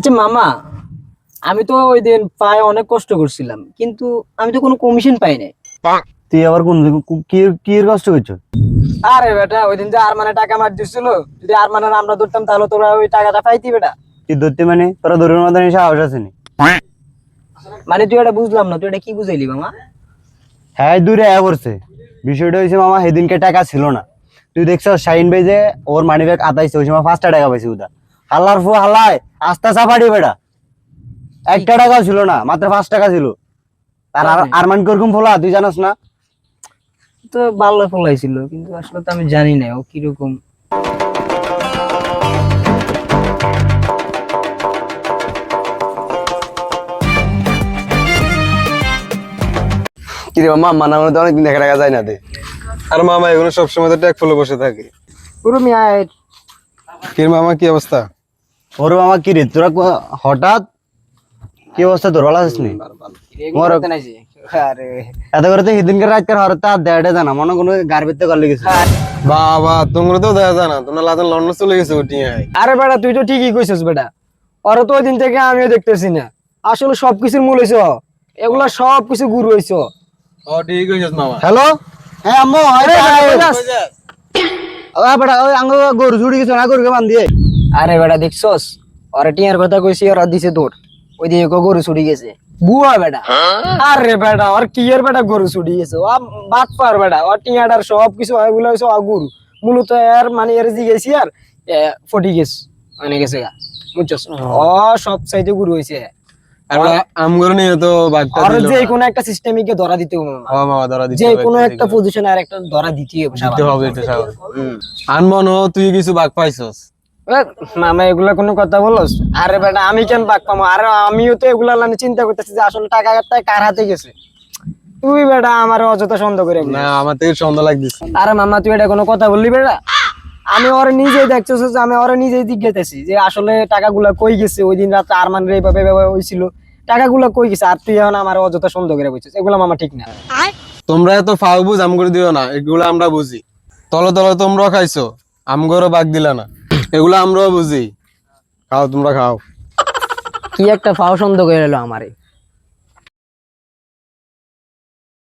আচ্ছা মামা আমি তো ওই দিন পায়ে অনেক কষ্ট করছিলাম কিন্তু আমি তো কোনো কমিশন পাই নাই। তুই আবার কোন কি কি এর কষ্ট করছ? আরে বেটা ওই দিন যে আর মানে টাকা মার দিছিল যদি আর মানে আমরা ধরতাম তাহলে তোরা ওই টাকাটা পাইতি বেটা। তুই ধরতে মানে তোরা ধরুন মতন সাহস আছে নি? মানে তুই এটা বুঝলাম না তুই এটা কি বুঝাইলি মামা? হ্যাঁ দূরে আয়া পড়ছে। বিষয়টা হয়েছে মামা সেদিনকে টাকা ছিল না। তুই দেখছ শাহিন ভাই যে ওর মানি ব্যাগ আতাইছে ওই সময় পাঁচটা টাকা পাইছে উদা। হাল্লার ফু হাল্লায় আস্তা চাপাড়ি বেটা একটা টাকাও ছিল না মাত্র পাঁচ টাকা ছিল। আর আর- আরমান করকুম ফোলা তুই জানাস না? তো ভালো ফলাইছিল কিন্তু আসলে তো আমি জানি না ও কীরকম। কিরে মামা মানা মানে তো অনেকদিন দেখা টাকা যায় না দে। আর মামা এগুলো সবসময় তো ট্যাগ ফুলে বসে থাকে। পুরো মিয়া কি মামা কি অবস্থা? ওর মামা কি রে তোরা হঠাৎ কি অবস্থা তোর ভালো আছিস নি মোর- আরে এত করে তো সেদিনকে রাত করে হঠাৎ আর দেড়ে জানা মনে কোনো গার ভিতরে করলে গেছে বাবা তোমরা তো দেখা যায় না তোমরা লাদান লন্ডন চলে গেছে আরে বেটা তুই তো ঠিকই কইছিস বেটা ওরা তো ওই দিন থেকে আমিও দেখতেছি না আসলে সবকিছুর মূল হইছ এগুলা সব কিছু গুরু হইছ ও ঠিক হয়েছে মামা হ্যালো হ্যাঁ আম্মু আরে বেটা ওই আঙ্গ গরু ছুটি গেছে না গরুকে বান্ধ দিয়ে আরে বেটা দেখছস? ওরা টিয়ার কথা কইছি ওরা দিছে তোর ওই দিকে গো গরু ছুটি গেছে। বুয়া বেটা। আরে বেটা ওর কি এর বেটা গরু ছুটি গেছে? ও বাদ পার বেটা। ওর টিয়াটার সব কিছু এগুলো হইছে ও গরু। মূলত এর মানে এর দি গেছি আর ফটি গেছে। মানে গেছে গা। বুঝছস? ও। সব সাইডে গুরু আর আর দিল। একটা সিস্টেমিকে ধরা দিতে হবে। ও যে কোনো একটা হবে। আর একটা ধরা দিতে হবে। আনমন তুই কিছু বাগ পাইছস? মামা এগুলা কোনো কথা বলস? আরে বেটা আমি কেন পাক পামো? আরে আমিও তো এগুলা লানে চিন্তা করতেছি যে আসলে টাকা কার হাতে গেছে। তুই বেটা আমার অযথা সন্দেহ করে না আমার থেকে সন্দেহ লাগতেছে। আরে মামা তুই এটা কোনো কথা বললি বেটা? আমি ওরে নিজেই দেখতেছি যে আমি ওরে নিজেই জিজ্ঞেতেছি যে আসলে টাকাগুলা কই গেছে? ওই দিন রাতে আর মানে এইভাবে হয়েছিল। টাকাগুলা কই গেছে? আর তুই এখন আমার অযথা সন্দেহ করে বলছিস এগুলা মামা ঠিক না। তোমরা এত ফাউ বুঝ আম করে দিও না এগুলো আমরা বুঝি। তলে তলে তোমরাও খাইছো আম করে বাগ দিলা না। এগুলো আমরাও বুঝি। খাও তোমরা খাও। কি একটা ফাও সন্দেহ করে এলো আমারে।